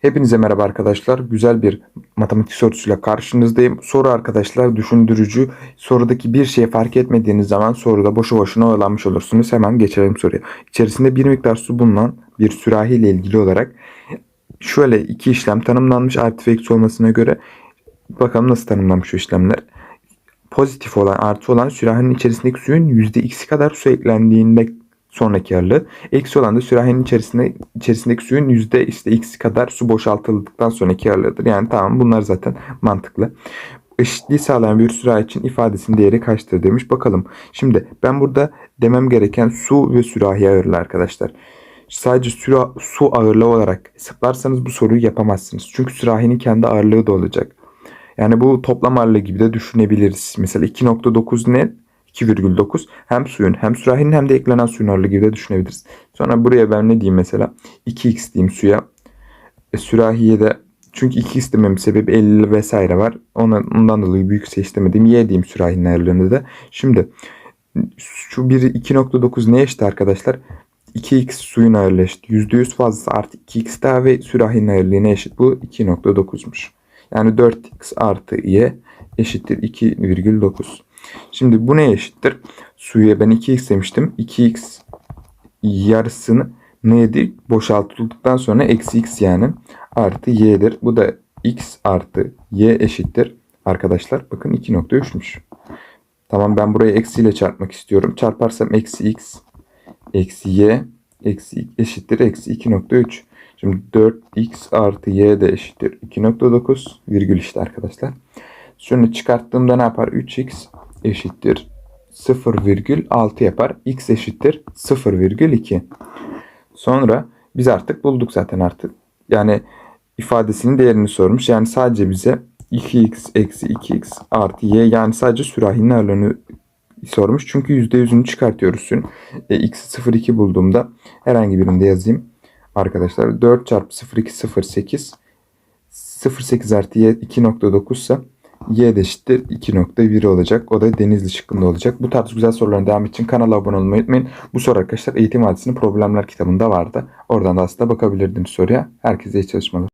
Hepinize merhaba arkadaşlar. Güzel bir matematik sorusuyla karşınızdayım. Soru arkadaşlar düşündürücü. Sorudaki bir şey fark etmediğiniz zaman soruda boşu boşuna oyalanmış olursunuz. Hemen geçelim soruya. İçerisinde bir miktar su bulunan bir sürahi ile ilgili olarak şöyle iki işlem tanımlanmış artı ve eksi olmasına göre bakalım nasıl tanımlanmış şu işlemler. Pozitif olan artı olan sürahinin içerisindeki suyun %x'i kadar su eklendiğinde sonraki ağırlığı. Eksi olan da sürahinin içerisinde içerisindeki suyun yüzde işte x kadar su boşaltıldıktan sonraki ağırlığıdır. Yani tamam bunlar zaten mantıklı. Eşitliği sağlayan bir sürahi için ifadesinin değeri kaçtır demiş. Bakalım. Şimdi ben burada demem gereken su ve sürahi ağırlığı arkadaşlar. Sadece süra, su ağırlığı olarak hesaplarsanız bu soruyu yapamazsınız. Çünkü sürahinin kendi ağırlığı da olacak. Yani bu toplam ağırlığı gibi de düşünebiliriz. Mesela 2.9 ne? 2,9 hem suyun hem sürahinin hem de eklenen suyun ağırlığı gibi de düşünebiliriz. Sonra buraya ben ne diyeyim mesela 2x diyeyim suya. E, sürahiye de çünkü 2x dememin sebebi 50 vesaire var. Ondan, dolayı büyük sayı istemedim. Y diyeyim sürahinin ağırlığını da. Şimdi şu biri 2.9 ne eşit arkadaşlar? 2x suyun ağırlığı eşit. %100 fazlası artı 2x daha ve sürahinin ağırlığı ne eşit? Bu 2.9'muş. Yani 4x artı y eşittir 2,9. Şimdi bu ne eşittir? Suya ben 2x demiştim. 2x yarısını neydi? Boşaltıldıktan sonra eksi x yani artı y'dir. Bu da x artı y eşittir. Arkadaşlar bakın 2.3'müş. Tamam ben burayı eksiyle çarpmak istiyorum. Çarparsam eksi x eksi y eksi eşittir eksi 2.3. Şimdi 4x artı y de eşittir 2.9 virgül işte arkadaşlar. Şunu çıkarttığımda ne yapar? 3x eşittir 0,6 yapar. x eşittir 0,2. Sonra biz artık bulduk zaten artık. Yani ifadesinin değerini sormuş. Yani sadece bize 2x eksi 2x artı y yani sadece sürahinin ağırlığını sormuş. Çünkü %100'ünü çıkartıyoruz suyun. E, x'i 0,2 bulduğumda herhangi birinde yazayım. Arkadaşlar 4 çarpı 0,2 0,8 0,8 artı y 2,9 ise y eşittir 2.1 olacak. O da denizli şıkkında olacak. Bu tarz güzel soruların devamı için kanala abone olmayı unutmayın. Bu soru arkadaşlar eğitim hadisinin problemler kitabında vardı. Oradan da aslında bakabilirdiniz soruya. Herkese iyi çalışmalar.